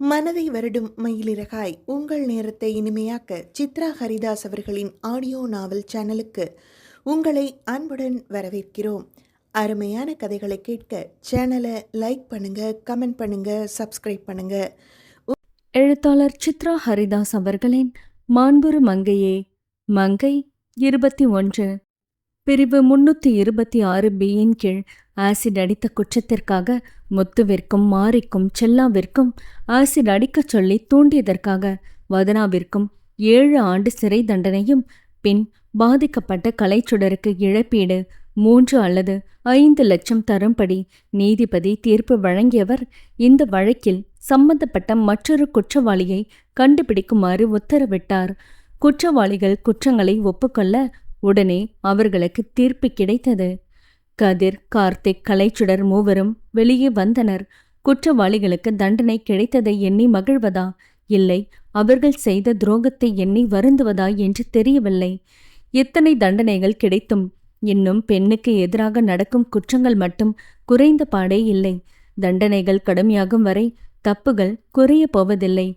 மனதை வருடும் மயிலிறகாய் உங்கள் நேரத்தை இனிமையாக்க சித்ரா ஹரிதாஸ் அவர்களின் ஆடியோ நாவல் சேனலுக்கு உங்களை அன்புடன் வரவேற்கிறோம். அருமையான கதைகளை கேட்க சேனலை லைக் பண்ணுங்க கமெண்ட் பண்ணுங்க சப்ஸ்கிரைப் பண்ணுங்க. எழுத்தாளர் சித்ரா ஹரிதாஸ் அவர்களின் மாண்புரு மங்கையே மங்கை இருபத்தி ஒன்று பிரிவு முன்னூற்றி இருபத்தி ஆறு பியின் கீழ் ஆசிட் அடித்த குற்றத்திற்காக முத்துவிற்கும் மாரிக்கும் செல்லாவிற்கும் ஆசிட் அடிக்கச் சொல்லி தூண்டியதற்காக வதனாவிற்கும் ஏழு ஆண்டு சிறை தண்டனையும் பின் பாதிக்கப்பட்ட கலைச்சுடருக்கு இழப்பீடு மூன்று அல்லது ஐந்து லட்சம் தரும்படி நீதிபதி தீர்ப்பு வழங்கியவர் இந்த வழக்கில் சம்பந்தப்பட்ட மற்றொரு குற்றவாளியை கண்டுபிடிக்குமாறு உத்தரவிட்டார். குற்றவாளிகள் குற்றங்களை ஒப்புக்கொள்ள உடனே அவர்களுக்கு தீர்ப்பு கிடைத்தது. கதிர் கார்த்திக் கலைச்சுடர் மூவரும் வெளியே வந்தனர். குற்றவாளிகளுக்கு தண்டனை கிடைத்ததை எண்ணி மகிழ்வதா? இல்லை அவர்கள் செய்த துரோகத்தை எண்ணி வருந்துவதா என்று தெரியவில்லை. எத்தனை தண்டனைகள் கிடைத்தும் இன்னும் பெண்ணுக்கு எதிராக நடக்கும் குற்றங்கள் மட்டும் குறைந்த பாடே இல்லை. தண்டனைகள் கடுமையாகும் வரை தப்புகள் குறைய போவதில்லை.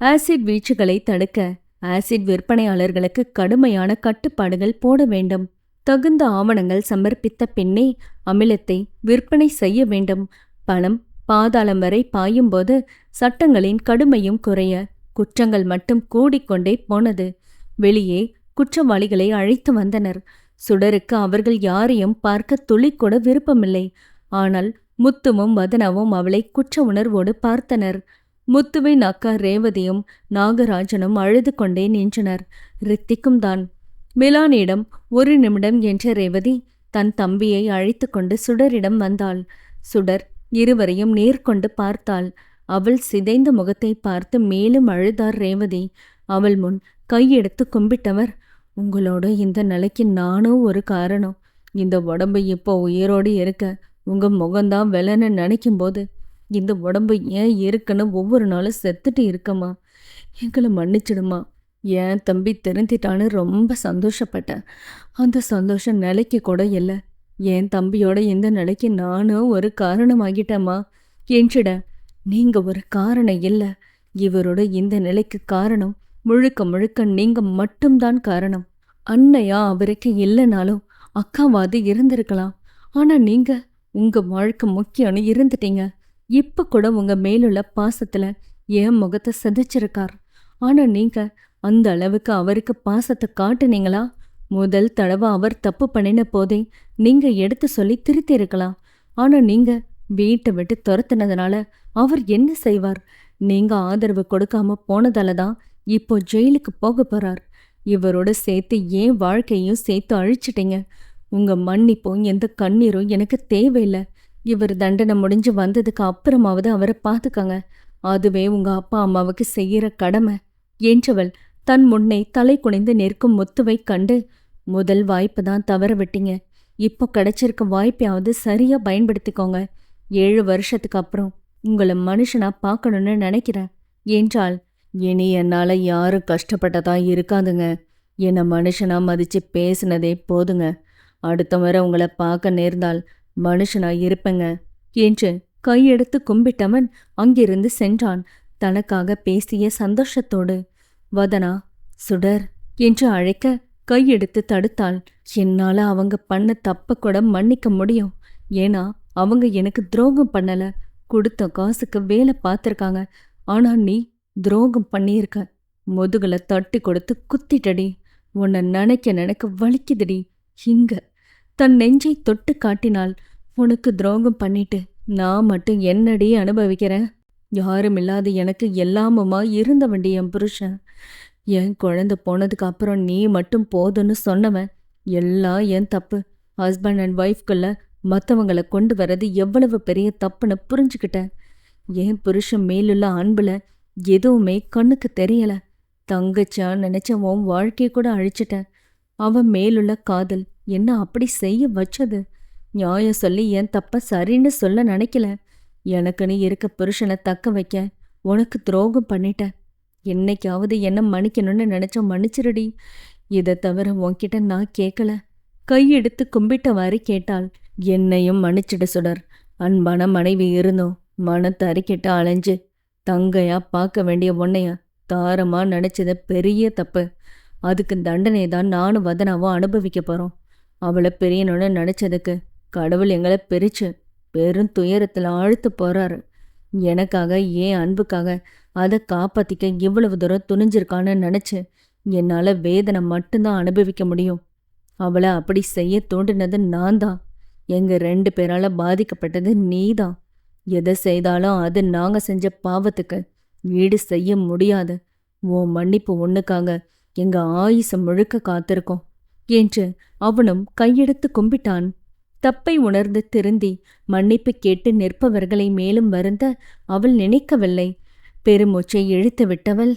ஆசிட் வீழ்ச்சிகளை தடுக்க ஆசிட் விற்பனையாளர்களுக்கு கடுமையான கட்டுப்பாடுகள் போட வேண்டும். தகுந்த ஆவணங்கள் சமர்ப்பித்த பின்னே அமிலத்தை விற்பனை செய்ய வேண்டும். பணம் பாதாளம் வரை பாயும்போது சட்டங்களின் கடுமையும் குறைய குற்றங்கள் மட்டும் கூடிக்கொண்டே போனது. வெளியே குற்றவாளிகளை அழைத்து வந்தனர். சுடருக்கு அவர்கள் யாரையும் பார்க்க துளிக்கூட விருப்பமில்லை. ஆனால் முத்துவும் வதனாவும் அவளை குற்ற உணர்வோடு பார்த்தனர். முத்துவின் அக்கா ரேவதியும் நாகராஜனும் அழுது கொண்டே நின்றனர். ரித்திக்கும் தான் மிலானிடம் ஒரு நிமிடம் என்ற ரேவதி தன் தம்பியை அழைத்து கொண்டு சுடரிடம் வந்தாள். சுடர் இருவரையும் நேர்கொண்டு பார்த்தாள். அவள் சிதைந்த முகத்தை பார்த்து மேலும் அழுதார் ரேவதி. அவள் முன் கையெடுத்து கும்பிட்டவர் உங்களோட இந்த நிலைக்கு நானும் ஒரு காரணம். இந்த உடம்பு இப்போ உயிரோடு இருக்க உங்க முகம்தான் விலைன்னு நினைக்கும் போது இந்த உடம்பு ஏன் இருக்குன்னு ஒவ்வொரு நாளும் செத்துட்டு இருக்கம்மா. எங்களை மன்னிச்சிடுமா என் தம்பி தெரிஞ்சிட்டான்னு ரொம்ப சந்தோஷப்பட்டேன். அந்த சந்தோஷம் நிலைக்கு கூட இல்லை. என் தம்பியோட இந்த நிலைக்கு நானும் ஒரு காரணமாகிட்டேம்மா. என்றிட நீங்கள் ஒரு காரணம் இல்லை. இவரோட இந்த நிலைக்கு காரணம் முழுக்க முழுக்க நீங்கள் மட்டும்தான் காரணம். அன்னையா அவருக்கு இல்லைனாலும் அக்காவாது இருந்திருக்கலாம். ஆனால் நீங்கள் உங்கள் வாழ்க்கை முக்கியம்னு இருந்துட்டீங்க. இப்போ கூட உங்கள் மேலுள்ள பாசத்தில் என் முகத்தை சிதைச்சிருக்கார். ஆனால் நீங்கள் அந்த அளவுக்கு அவருக்கு பாசத்தை காட்டுனீங்களா? முதல் தடவை அவர் தப்பு பண்ணின போதே நீங்க எடுத்து சொல்லி திருத்தி இருக்கலாம் ஆனா நீங்க வீட்டை விட்டு துரத்துனதுனால அவர் என்ன செய்வார்? நீங்க ஆதரவு கொடுக்காம போனதால தான் இப்போ ஜெயிலுக்கு போக போறார். இவரோட சேர்த்து ஏன் வாழ்க்கையும் சேர்த்து அழிச்சிட்டீங்க? உங்க மன்னிப்பும் எந்த கண்ணீரும் எனக்கு தேவையில்லை. இவர் தண்டனை முடிஞ்சு வந்ததுக்கு அப்புறமாவது அவரை பார்த்துக்கங்க. அதுவே உங்க அப்பா அம்மாவுக்கு செய்யற கடமை. என்றவள் தன் முன்னே தலை குனிந்து நிற்கும் முத்துவை கண்டு முதல் வாய்ப்பு தான் தவற விட்டீங்க. இப்போ கிடைச்சிருக்க வாய்ப்பையாவது சரியா பயன்படுத்திக்கோங்க. ஏழு வருஷத்துக்கு அப்புறம் உங்களை மனுஷனா பார்க்கணும்னு நினைக்கிறேன். என்றால் இனி என்னால யாரும் கஷ்டப்பட்டதா இருக்காதுங்க. என்னை மனுஷனா மதிச்சு பேசுனதே போதுங்க. அடுத்த முறை உங்களை பார்க்க நேர்ந்தால் மனுஷனா இருப்பேங்க. என்று கையெடுத்து கும்பிட்டவன் அங்கிருந்து சென்றான். தனக்காக பேசிய சந்தோஷத்தோடு வதனா சுடர் என்று அழைக்க கையெடுத்து தடுத்தாள். என்னால அவங்க பண்ண தப்ப கூட மன்னிக்க முடியும். ஏன்னா அவங்க எனக்கு துரோகம் பண்ணல. கொடுத்த காசுக்கு வேலை பார்த்துருக்காங்க. ஆனா நீ துரோகம் பண்ணியிருக்க. முதுகுல தட்டி கொடுத்து குத்திட்டடி. உன்னை நினைக்க நினைக்க வலிக்குதுடி. இங்க. தன் நெஞ்சை தொட்டு காட்டினால் உனக்கு துரோகம் பண்ணிட்டு நான் மட்டும் என்னடி அனுபவிக்கிறேன்? யாரும் இல்லாத எனக்கு எல்லாமுமா இருந்தவண்டி என் புருஷன். என் குழந்தை போனதுக்கு அப்புறம் நீ மட்டும் போதும்னு சொன்னவன். எல்லாம் என் தப்பு. ஹஸ்பண்ட் அண்ட் ஒய்ஃப்குள்ள மற்றவங்களை கொண்டு வர்றது எவ்வளவு பெரிய தப்புன்னு புரிஞ்சுக்கிட்டேன். என் புருஷன் மேலுள்ள அன்புல எதுவுமே கண்ணுக்கு தெரியல. தங்கச்சா நினைச்சவன் உன் கூட அழிச்சிட்டேன். அவன் மேலுள்ள காதல் என்ன அப்படி செய்ய வச்சது? நியாயம் சொல்லி என் தப்ப சரின்னு சொல்ல நினைக்கல. எனக்குன்னு இருக்க புருஷனை தக்க வைக்க உனக்கு துரோகம் பண்ணிட்டேன் என்னைக்காவது என்ன மன்னிக்கணும்னு நினைச்ச மன்னிச்சிருடி. இதை தவிர உன்கிட்ட நான் கேட்கல கையெடுத்து கும்பிட்டவாறு கேட்டாள். என்னையும் மன்னிச்சிட சுடர். அன்பான மனைவி இருந்தோம் மனத்தை அறிக்கிட்ட அலைஞ்சு தங்கையா பார்க்க வேண்டிய உன்னைய தாரமா நினச்சது பெரிய தப்பு. அதுக்கு தண்டனை தான் நானும் வதனாவும் அனுபவிக்க போறோம். அவளை பெரியணும்னு நினைச்சதுக்கு கடவுள் எங்களை பிரிச்சு பெரும் துயரத்தில் ஆழ்த்து போகிறாரு எனக்காக ஏன் அன்புக்காக அதை காப்பாற்றிக்க இவ்வளவு தூரம் துணிஞ்சிருக்கான்னு நினச்சி என்னால் வேதனை மட்டும்தான் அனுபவிக்க முடியும். அவளை அப்படி செய்ய தோண்டினது நான் தான் எங்கள் ரெண்டு பேரால் பாதிக்கப்பட்டது நீதான். எதை செய்தாலும் அது நாங்கள் செஞ்ச பாவத்துக்கு ஈடு செய்ய முடியாது. உன் மன்னிப்பு ஒன்றுக்காக எங்கள் ஆயுசம் முழுக்க காத்திருக்கோம். என்று அவனும் கையெடுத்து கும்பிட்டான். தப்பை உணர்ந்து திருந்தி மன்னிப்பு கேட்டு நிற்பவர்களை மேலும் வருந்த அவள் நினைக்கவில்லை. பெருமூச்சை இழுத்து விட்டவள்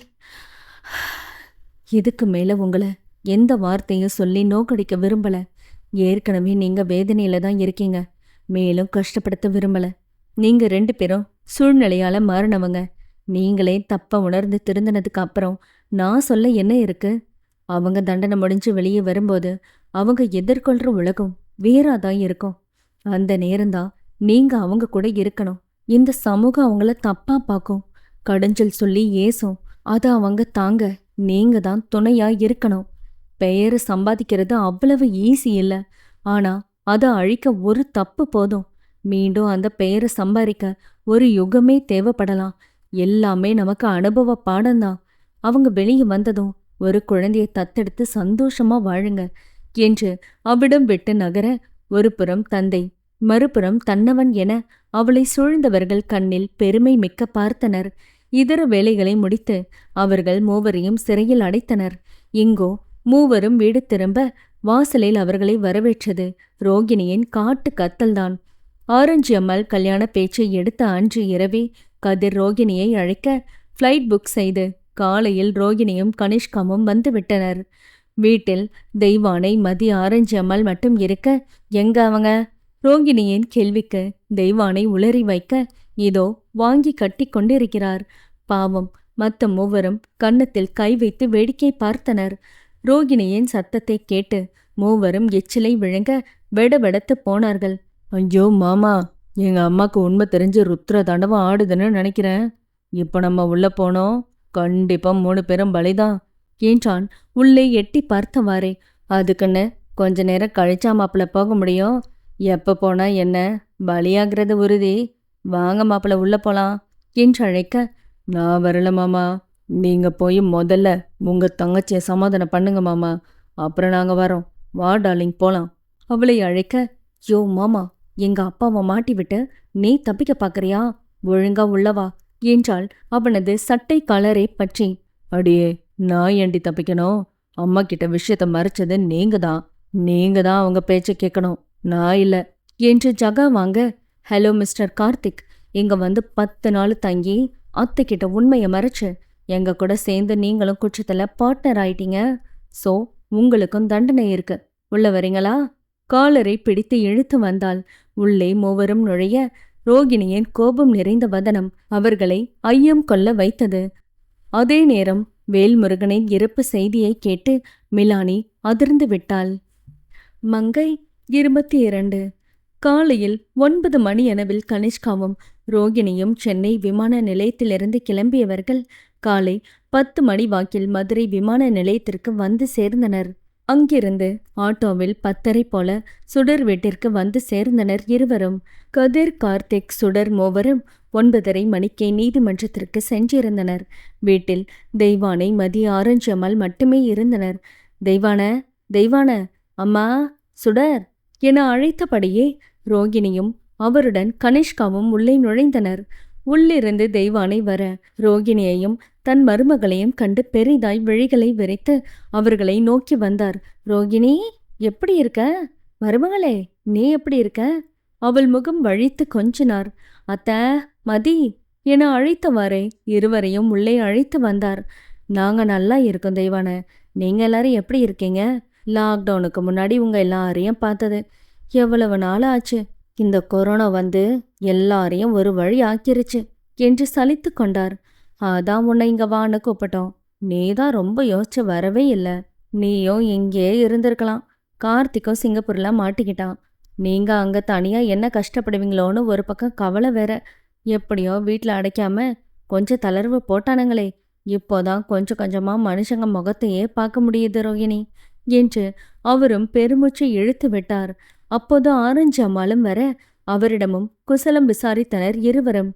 இதுக்கு மேல உங்களை எந்த வார்த்தையும் சொல்லி நோக்கடிக்க விரும்பல? ஏற்கனவே நீங்க வேதனையில தான் இருக்கீங்க. மேலும் கஷ்டப்படுத்த விரும்பல. நீங்க ரெண்டு பேரும் சூழ்நிலையால மாறினவங்க. நீங்களே தப்ப உணர்ந்து திருந்தினதுக்கு அப்புறம் நான் சொல்ல என்ன இருக்கு? அவங்க தண்டனை முடிஞ்சு வெளியே வரும்போது அவங்க எதிர்கொள்ற உலகம் வேறாதான் இருக்கும். அந்த நேரம்தான் நீங்க அவங்க கூட இருக்கணும். இந்த சமூகம் அவங்கள தப்பா பார்க்கும். கடைஞ்சல் சொல்லி ஏசும். அதை அவங்க தாங்க. நீங்க தான் துணையா இருக்கணும். பெயரை சம்பாதிக்கிறது அவ்வளவு ஈஸி இல்ல. ஆனா அதை அழிக்க ஒரு தப்பு போதும். மீண்டும் அந்த பெயரை சம்பாதிக்க ஒரு யுகமே தேவைப்படலாம். எல்லாமே நமக்கு அனுபவ பாடம்தான். அவங்க வெளியே வந்ததும் ஒரு குழந்தையை தத்தெடுத்து சந்தோஷமா வாழுங்க. என்று அவிடம் விட்டு நகர ஒருபுறம் தந்தை மறுபுறம் தன்னவன் என அவளை சூழ்ந்தவர்கள் கண்ணில் பெருமை மிக்க பார்த்தனர். இதர வேலைகளை முடித்து அவர்கள் மூவரையும் சிறையில் அடைத்தனர். இங்கோ மூவரும் வீடு திரும்ப வாசலில் அவர்களை வரவேற்றது. ரோகிணியின் காட்டு கத்தல்தான். ஆரஞ்சு அம்மாள் கல்யாண பேச்சை எடுத்த அன்று இரவே கதிர் ரோகிணியை அழைக்க ஃப்ளைட் புக் செய்து காலையில் ரோகிணியும் கனிஷ்காமும் வந்துவிட்டனர். வீட்டில் தெய்வானை மதி ஆரஞ்சு அம்மாள் மட்டும் இருக்க எங்க அவங்க? ரோகிணியின் கேள்விக்கு தெய்வானை உளறி வைக்க இதோ வாங்கி கட்டி கொண்டிருக்கிறார். பாவம் மத்த மூவரும் கன்னத்தில் கை வைத்து வேடிக்கை பார்த்தனர். ரோகிணியின் சத்தத்தை கேட்டு மூவரும் எச்சிலை விழுங்க வெடவெடத்து போனார்கள். ஐயோ மாமா எங்க அம்மாக்கு உண்மை தெரிஞ்சு ருத்ர தண்டவம் ஆடுதுன்னு நினைக்கிறேன். இப்போ நம்ம உள்ள போனோம். கண்டிப்பா மூணு பேரும் பலிதான். என்றான் உள்ளே எட்டி பார்த்தவாறே. அதுக்குன்னு கொஞ்ச நேரம் கழிச்சா மாப்பிள்ள போக முடியும். எப்போ போனா என்ன? பலியாகிறது உறுதி. வாங்க மாப்பிள்ள உள்ள போலாம் என்று அழைக்க நான் வரல மாமா. நீங்க போய் முதல்ல உங்க தங்கச்சியை சமாதானம் பண்ணுங்க மாமா. அப்புறம் நாங்க வரோம். வா டார்லிங் போகலாம் அவளை அழைக்க யோ மாமா எங்க அப்பாவை மாட்டி விட்டு நீ தப்பிக்க பாக்குறியா? ஒழுங்கா உள்ளவா என்றாள் அவனது சட்டை கலரை பற்றி. அடியே நான் ஏண்டி தப்பிக்கணும்? அம்மா கிட்ட விஷயத்த மறைச்சது நீங்க தான். நீங்க தான் அவங்க பேச்ச கேட்கணும் நான் இல்ல. என்று ஜகா வாங்க ஹலோ மிஸ்டர் கார்த்திக். இங்க வந்து பத்து நாள் தங்கி அத்தை கிட்ட உண்மையை மறைச்சு எங்க கூட சேர்ந்து நீங்களும் குற்றத்துல பார்ட்னர் ஆயிட்டீங்க. சோ உங்களுக்கும் தண்டனை இருக்கு. உள்ள வரீங்களா? காலரை பிடித்து இழுத்து வந்தால் உள்ளே மூவரும் நுழைய ரோகிணியின் கோபம் நிறைந்த வதனம் அவர்களை ஐயம் கொள்ள வைத்தது. அதே நேரம் வேல்முருகனின் இறப்பு செய்தியை கேட்டு மிலானி அதிர்ந்து விட்டாள். மங்கை இருபத்தி இரண்டு காலையில் ஒன்பது மணி அளவில் கனிஷ்காவும் ரோகிணியும் சென்னை விமான நிலையத்திலிருந்து கிளம்பியவர்கள் காலை பத்து மணி வாக்கில் மதுரை விமான நிலையத்திற்கு வந்து சேர்ந்தனர். அங்கிருந்து ஆட்டோவில் பத்தரை போல சுடர் வீட்டிற்கு வந்து சேர்ந்தனர் இருவரும். கதிர் கார்த்திக் சுடர் மூவரும் ஒன்பதரை மணிக்கே நீதிமன்றத்திற்கு சென்றிருந்தனர். வீட்டில் தெய்வானை மதி ஆரஞ்சு அம்மாள் மட்டுமே இருந்தனர். தெய்வான தெய்வான அம்மா சுடர் என அழைத்தபடியே ரோகிணியும் அவருடன் கனிஷ்காவும் உள்ளே நுழைந்தனர். உள்ளிருந்து தெய்வானை வர ரோகிணியையும் தன் மருமகளையும் கண்டு பெரிதாய் விழிகளை விரைத்து அவர்களை நோக்கி வந்தார். ரோகிணி எப்படி இருக்க? மருமகளே நீ எப்படி இருக்க? அவள் முகம் வழித்து கொஞ்சினார். அத்த மதி என அழைத்தவாறே இருவரையும் உள்ளே அழைத்து வந்தார். நாங்க நல்லா இருக்கோம் தெய்வான நீங்க எல்லாரும் எப்படி இருக்கீங்க? லாக்டவுனுக்கு முன்னாடி உங்க எல்லாரையும் பார்த்தது. எவ்வளவு நாள் ஆச்சு இந்த கொரோனா வந்து எல்லாரையும் ஒரு வழி ஆக்கிருச்சு என்று சலித்து கொண்டார். அதான் உன்னை இங்க வான்னு கூப்பிட்டோம். நீ தான் ரொம்ப யோசிச்சு வரவே இல்லை. நீயும் இங்கே இருந்திருக்கலாம். கார்த்திக்கும் சிங்கப்பூர்ல மாட்டிக்கிட்டான். நீங்க அங்க தனியா என்ன கஷ்டப்படுவீங்களோன்னு ஒரு பக்கம் கவலை வேற. எப்படியோ வீட்டில் அடைக்காம கொஞ்சம் தளர்வு போட்டானுங்களே. இப்போதான் கொஞ்சம் கொஞ்சமா மனுஷங்க முகத்தையே பார்க்க முடியுது ரோகிணி. என்று அவரும் பெருமூச்சு இழுத்து விட்டார். அப்போது ஆரஞ்சு அம்மாளும் வர அவரிடமும் குசலம் விசாரித்தனர் இருவரும்.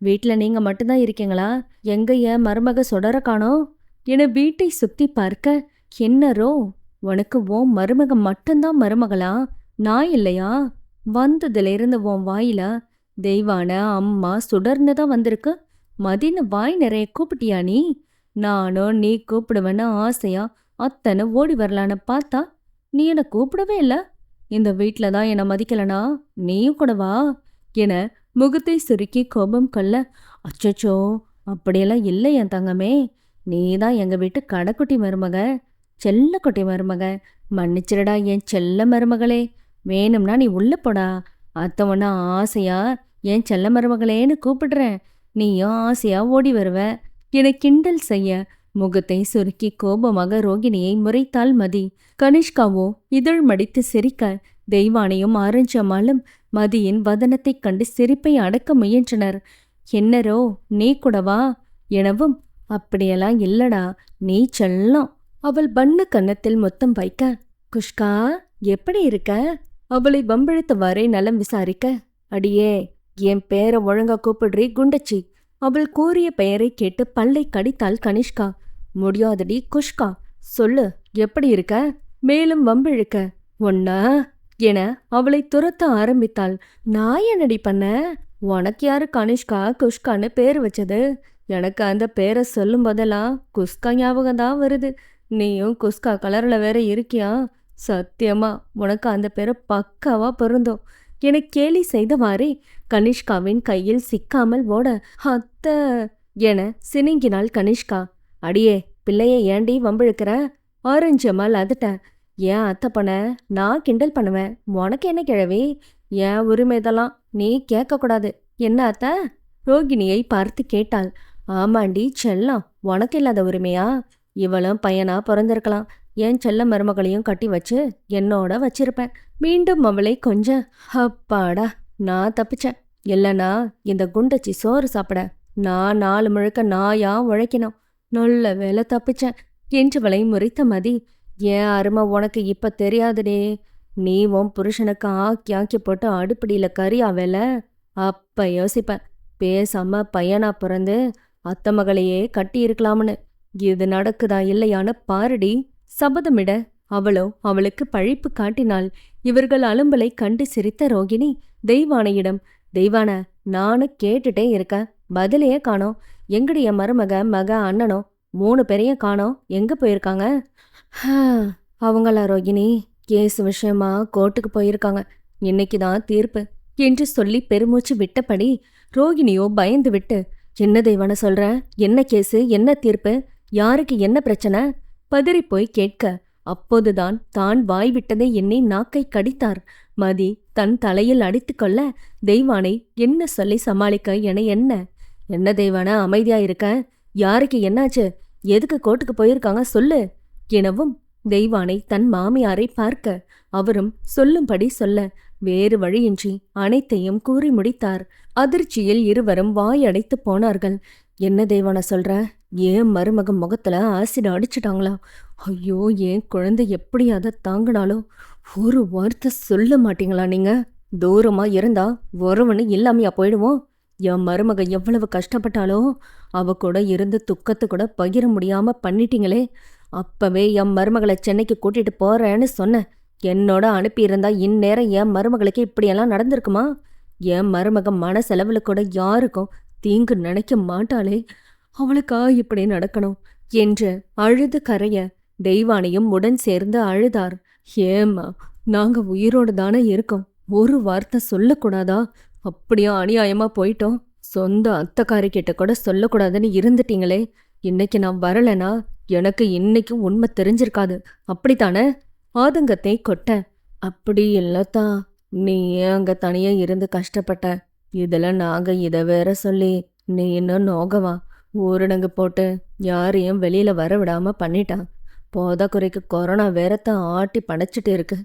வீட்ல நீங்க மட்டும்தான் இருக்கீங்களா? எங்க என் மருமக சொடர காணோம்? என வீட்டை சுத்தி பார்க்க என்னரோ உனக்கு உன் மருமக மட்டும்தான் மருமகளா? நான் இல்லையா? வந்ததுல இருந்து உன் வாயில தெய்வான அம்மா சுடர்னு தான் வந்திருக்கு. மதின வாய் நிறைய கூப்பிட்டியா நீ? நானும் நீ கூப்பிடுவேன்னு ஆசையா அத்தனை ஓடி வரலான்னு பார்த்தா நீ என்னை கூப்பிடவே இல்ல? இந்த வீட்ல தான் என்னை மதிக்கலனா நீயும் கூட வா என முகத்தை சுருக்கி கோபம் கொள்ள அச்சச்சோ அப்படியெல்லாம் இல்லை என் தங்கமே. நீ தான் எங்க வீட்டு கடைக்குட்டி மருமக. செல்லக்குட்டி மருமக. மன்னிச்சிடடா என் செல்ல மருமகளே. வேணும்னா நீ உள்ள போடா. அத்தை ஒன்று ஆசையா என் செல்ல மருமகளேன்னு கூப்பிடுறேன். நீயும் ஆசையா ஓடி வருவ. என கிண்டல் செய்ய முகத்தை சுருக்கி கோபமாக ரோகிணியை முறைத்தாள் மதி. கனிஷ்காவோ இதழ் மடித்து சிரிக்க தெய்வானையும் ஆரஞ்சம்மாளும் மதியின் வதனத்தைக் கண்டு சிரிப்பை அடக்க முயன்றனர். என்னரோ நீ கூடவா? எனவும் அப்படியெல்லாம் இல்லடா நீ செல்லம். அவள் பண்ணு கன்னத்தில் மொத்தம் வைக்க குஷ்கா எப்படி இருக்க? அவளை வம்பிழுத்தவாறே நலம் விசாரிக்க அடியே என் பேரை ஒழுங்கா கூப்பிடுறீ குண்டச்சி. அவள் கூறிய பெயரை கேட்டு பல்லை கடித்தாள் கனிஷ்கா. முடியாதடி குஷ்கா சொல்லு எப்படி இருக்க? மேலும் வம்பிழுக்க ஒன்னா என அவளை துரத்த ஆரம்பித்தாள். நான் என்னடி பண்ண? உனக்கு யாரு கனிஷ்கா? குஷ்கான்னு பேர் வச்சது. எனக்கு அந்த பேரை சொல்லும் போதெல்லாம் குஸ்கா ஞாபகம் தான் வருது. நீயும் குஸ்கா கலரில் வேற இருக்கியா? சத்தியமா உனக்கு அந்த பேரை பக்காவா பொருந்தோம் என கேலி செய்தவாறே கனிஷ்காவின் கையில் சிக்காமல் ஓட அத்த என சினுங்கினாள் கனிஷ்கா. அடியே பிள்ளைய ஏண்டி வம்பிழுக்கிற? ஆரஞ்சமால் அம்மாள் அதட்ட ஏன் அத்தை பண்ண? நான் கிண்டல் பண்ணுவேன். உனக்கு என்ன கிழவி? ஏன் உரிமை இதெல்லாம் நீ கேட்கக்கூடாது. என்ன அத்தை? ரோகிணியை பார்த்து கேட்டாள். ஆமாண்டி செல்லம் உனக்கு இல்லாத உரிமையா? இவளும் பையனா பிறந்திருக்கலாம். என் செல்ல மருமகளையும் கட்டி வச்சு என்னோட வச்சிருப்பேன். மீண்டும் அவளை கொஞ்சம் அப்பாடா நான் தப்பிச்சேன். இல்லைனா இந்த குண்டச்சி சோறு சாப்பிட நான் நாலு முழுக்க நாயா உழைக்கணும். நல்ல வேலை தப்பிச்சேன். என்றவளை முறைத்த மதி ஏன் அருமை உனக்கு இப்ப தெரியாதுடே. நீ உன் புருஷனுக்கு ஆக்கி ஆக்கி போட்டு அடுப்படியில கறி ஆவேல அப்ப யோசிப்பேன் பேசாம பையனா பிறந்து அத்த மகளையே கட்டி இருக்கலாம்னு. இது நடக்குதா இல்லையான்னு பாருடி. சபதமிட. அவளோ அவளுக்கு பழிப்பு காட்டினாள். இவர்கள் அலும்பலை கண்டு சிரித்த ரோகிணி தெய்வானையிடம் தெய்வான நானும் கேட்டுட்டே இருக்கேன் பதிலையே காணோம். எங்கடி என் மருமக மக அண்ணனோ? மூணு பேரையும் காணோம். எங்க போயிருக்காங்க? அவங்களா ரோகிணி? கேஸ் விஷயமா கோர்ட்டுக்கு போயிருக்காங்க. இன்னைக்கு தான் தீர்ப்பு. என்று சொல்லி பெருமூச்சு விட்டபடி ரோகிணியோ பயந்து விட்டு என்ன தெய்வான சொல்ற? என்ன கேஸு? என்ன தீர்ப்பு? யாருக்கு என்ன பிரச்சனை? பதறி போய் கேட்க அப்போதுதான் தான் வாய் விட்டதை எண்ணி நாக்கை கடித்தார். மதி தன் தலையில் அடித்துக்கொள்ள தெய்வானை என்ன சொல்லி சமாளிக்க? என என்ன? என்ன தெய்வான அமைதியா இருக்க? யாருக்கு என்னாச்சு? எதுக்கு கோர்ட்டுக்கு போயிருக்காங்க? சொல்லு. எனவும் தெய்வானை தன் மாமியாரை பார்க்க அவரும் சொல்லும்படி சொல்ல வேறு வழியின்றி அனைத்தையும் கூறி முடித்தார். அதிர்ச்சியில் இருவரும் வாய் அடைத்து போனார்கள். என்ன தெய்வான சொல்ற? ஏன் மருமகன் முகத்துல ஆசிட் அடிச்சிட்டாங்களா? ஐயோ ஏன் குழந்தை எப்படி அதை தாங்கினாலோ ஒரு வார்த்தை சொல்ல மாட்டீங்களா நீங்க? தூரமா இருந்தா ஒருவனு இல்லாமையா போயிடுவோம். என் மருமக எவ்வளவு கஷ்டப்பட்டாலோ அவ கூட இருந்து துக்கத்தை கூட பகிர முடியாம பண்ணிட்டீங்களே. அப்பவே என் மருமகளை சென்னைக்கு கூட்டிட்டு போறேன்னு சொன்னேன். என்னோட அனுப்பியிருந்தா இந்நேரம் என் மருமகளுக்கு இப்படியெல்லாம் நடந்திருக்குமா? என் மருமக மனசெலவில் கூட யாருக்கும் தீங்கு நினைக்க மாட்டாளே. அவளுக்கா இப்படி நடக்கணும்? என்று அழுது கரைய தெய்வானையும் உடன் சேர்ந்து அழுதார். ஏம்மா நாங்க உயிரோடு தானே இருக்கோம். ஒரு வார்த்தை சொல்லக்கூடாதா? அப்படியும் அநியாயமா போயிட்டோம். சொந்த அத்தக்காரி கிட்ட கூட சொல்லக்கூடாதுன்னு இருந்துட்டீங்களே. இன்னைக்கு நான் வரலனா எனக்கு இன்னைக்கு உண்மை தெரிஞ்சிருக்காது. அப்படித்தானே? ஆதங்கத்தை கொட்ட. அப்படி இல்லத்தா நீ ஏன் அங்க தனியா இருந்து கஷ்டப்பட்ட. இதில் நாங்க இதை வேற சொல்லி நீ இன்னும் நோகவா ஊரடங்கு போட்டு யாரையும் வெளியில வர விடாம பண்ணிட்டான் போதாக்குறைக்கு கொரோனா வேறத்தான் ஆட்டி படைச்சிட்டு இருக்கு.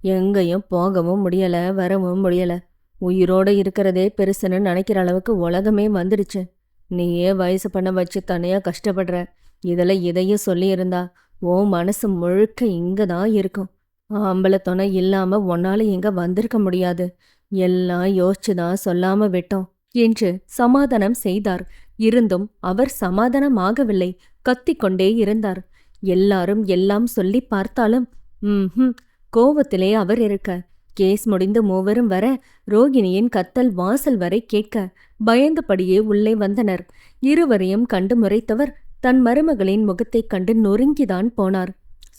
எங்கேயும் போகவும் முடியல வரவும் முடியல. உயிரோட இருக்கிறதே பெருசுன்னு நினைக்கிற அளவுக்கு உலகமே வந்துடுச்சு. நீயே வயசு பண்ண வச்சு தனியாக கஷ்டப்படுற. இதுல இதையும் சொல்லியிருந்தா ஓ மனசு முழுக்க இங்கே தான் இருக்கும். ஆம்பளை துணை இல்லாம உன்னால இங்கே வந்திருக்க முடியாது. எல்லாம் யோசிச்சு தான் சொல்லாமல் விட்டோம் என்று சமாதானம் செய்தார். இருந்தும் அவர் சமாதானமாகவில்லை. கத்திக்கொண்டே இருந்தார். எல்லாரும் எல்லாம் சொல்லி பார்த்தாலும் ம் கோவத்திலே அவர் இருக்க. கேஸ் முடிந்து மூவரும் வர ரோகிணியின் கத்தல் வாசல் வரை கேட்க பயந்தபடியே உள்ளே வந்தனர். இருவரையும் கண்டு முறைத்தவர் தன் மருமகளின் முகத்தைக் கண்டு நொறுங்கிதான் போனார்.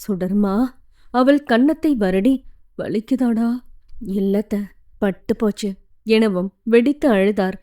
சுடர்மா அவள் கன்னத்தை வருடி வலிக்குதாடா? இல்லத்த பட்டு போச்சு எனவும் வெடித்து அழுதார்.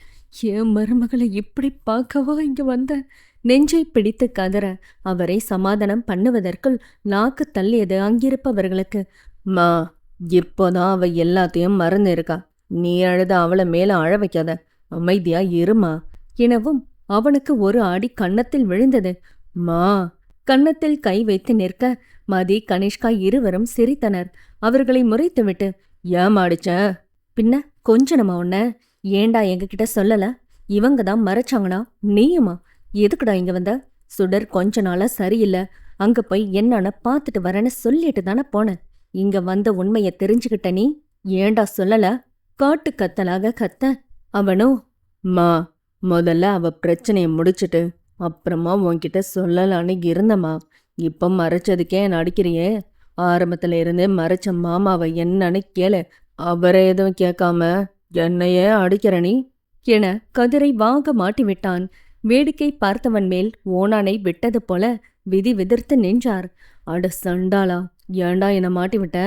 என் மருமகளை இப்படி பார்க்கவா இங்க வந்த? நெஞ்சை பிடித்து கதற அவரை சமாதானம் பண்ணுவதற்குள் நாக்கு தள்ளியது அங்கிருப்பவர்களுக்கு. மா இப்போதான் அவ எல்லாத்தையும் மறந்து இருக்கா நீ அழுத அவளை மேல அழ வைக்காத. அமைதியா இருமா? எனவும் அவனுக்கு ஒரு ஆடி கன்னத்தில் விழுந்தது. மா கன்னத்தில் கை வைத்து நிற்க மதி கனிஷ்கா இருவரும் சிரித்தனர். அவர்களை முறைத்துவிட்டு ஏமாடிச்ச பின்ன கொஞ்சனமா உன்ன? ஏண்டா எங்ககிட்ட சொல்லல? இவங்க தான் மறைச்சாங்கடா நீயுமா? எதுக்குடா இங்க வந்த? சுடர் கொஞ்ச நாளா சரியில்லை. அங்க போய் என்னன்னு பார்த்துட்டு வரேன்னு சொல்லிட்டு தானே போனேன் இங்க வந்த உண்மைய தெரிஞ்சுக்கிட்ட நீ? ஏண்டா சொல்லல? காட்டு கத்தலாக கத்த அவனோ மா முதல்ல அவ பிரச்சனையை முடிச்சிட்டு அப்புறமா உன்கிட்ட சொல்லலான்னு இருந்தம்மா. இப்போ மறைச்சதுக்கே என்ன அடிக்கிறியே? ஆரம்பத்துல இருந்தே மறைச்ச மாமாவை என்னன்னு கேளு. அவரை எதுவும் கேட்காம என்னையே அடிக்கிற நீ? என கதிரை வாங்க மாட்டி விட்டான் வேடிக்கை பார்த்தவன் மேல் ஓனானை விட்டது போல விதி விதிர்த்து நின்றார். அட சண்டாளா ஏண்டா என மாட்டிவிட்ட?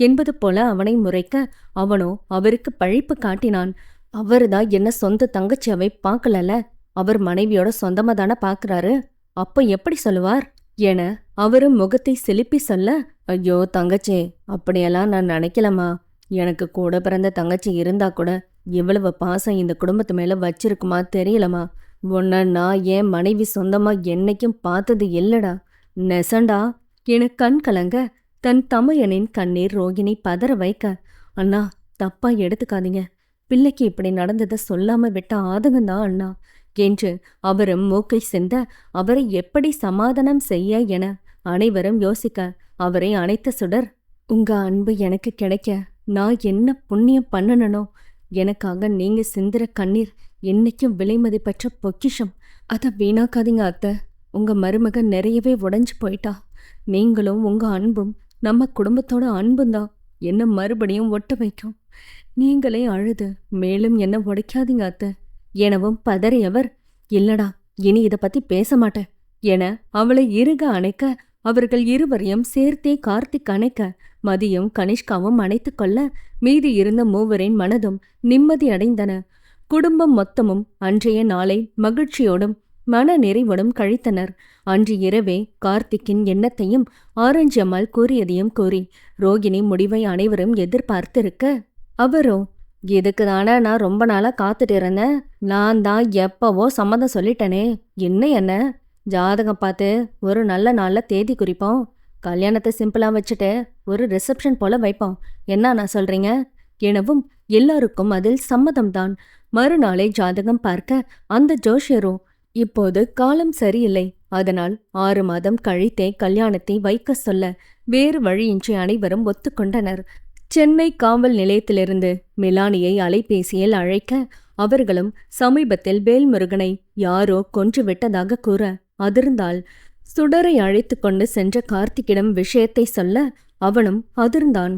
என்பது போல அவனை முறைக்க அவனோ அவருக்கு பழிப்பு காட்டினான். அவர்தான் என்ன சொந்த தங்கச்சியாவை பார்க்கலல? அவர் மனைவியோட சொந்தமா தானே பாக்குறாரு அப்ப எப்படி சொல்லுவார்? என அவரும் முகத்தை செலுப்பி சொல்ல ஐயோ தங்கச்சி அப்படியெல்லாம் நான் நினைக்கலம்மா. எனக்கு கூட பிறந்த தங்கச்சி இருந்தா கூட இவ்வளவு பாசம் இந்த குடும்பத்து மேல வச்சிருக்குமா தெரியலம்மா. உன்னை நான் என் மனைவி சொந்தமா என்னைக்கும் பார்த்தது இல்லடா. நெசண்டா? என கண் கலங்க தன் தமையனின் கண்ணீர் ரோகிணி பதற வைக்க அண்ணா தப்பா எடுத்துக்காதீங்க. பிள்ளைக்கு இப்படி நடந்ததை சொல்லாம விட்ட ஆதங்கம்தான் அண்ணா? என்று அவரும் மூக்கை சிந்த அவரை எப்படி சமாதானம் செய்ய என அனைவரும் யோசிக்க அவரை அணைத்த சுடர் உங்க அன்பு எனக்கு கிடைக்க நான் என்ன புண்ணியம் பண்ணனோ எனக்காக நீங்க சிந்துற கண்ணீர் என்னைக்கும் விலைமதிப்பற்ற பொக்கிஷம். அதை வீணாக்காதீங்க அத்தை. உங்க மருமக நிறையவே உடஞ்சு போயிட்டா. நீங்களும் உங்க அன்பும் நம்ம குடும்பத்தோட அன்பும் தான். என்ன மறுபடியும் ஒட்ட வைக்கும். நீங்களே அழுது. மேலும் என்ன உடைக்காதீங்க அத்த. எனவும் பதறியவர் இல்லடா இனி இத பத்தி பேச மாட்டேன் என அவளை இறுக அணைக்க அவர்கள் இருவரையும் சேர்த்தே கார்த்திக் அணைக்க மதியும் கனிஷ்காவும் அணைத்து கொள்ள மீதி இருந்த மூவரின் மனதும் நிம்மதி அடைந்தன. குடும்பம் மொத்தமும் அன்றைய நாளை மகிழ்ச்சியோடும் மன நிறைவோடும் கழித்தனர். அன்று இரவே கார்த்திக்கின் எண்ணத்தையும் ஆரஞ்சு அம்மாள் கூறியதையும் கூறி ரோகிணி முடிவை அனைவரும் எதிர்பார்த்திருக்க அவரும் இதுக்கு தானே நான் ரொம்ப நாளாக காத்துட்டு இருந்தேன்? நான் தான் எப்பவோ சம்மதம் சொல்லிட்டேனே. என்ன என்ன? ஜாதகம் பார்த்து ஒரு நல்ல நாளில் தேதி குறிப்போம். கல்யாணத்தை சிம்பிளாக வச்சுட்டு ஒரு ரிசப்ஷன் போல வைப்போம். என்ன நான் சொல்கிறீங்க எனவும் எல்லாருக்கும் அதில் சம்மதம்தான். மறுநாளை ஜாதகம் பார்க்க அந்த ஜோஷியரும் இப்போது காலம் சரியில்லை. அதனால் ஆறு மாதம் கழித்தே கல்யாணத்தை வைக்க சொல்ல வேறு வழியின்றி அனைவரும் ஒத்துக்கொண்டனர். சென்னை காவல் நிலையத்திலிருந்து மிலானியை அலைபேசியில் அழைக்க அவர்களும் சமீபத்தில் வேல்முருகனை யாரோ கொன்று விட்டதாக கூற அதிர்ந்தால் சுடரை அழைத்து கொண்டு சென்ற கார்த்திக்கிடம் விஷயத்தை சொல்ல அவனும் அதிர்ந்தான்.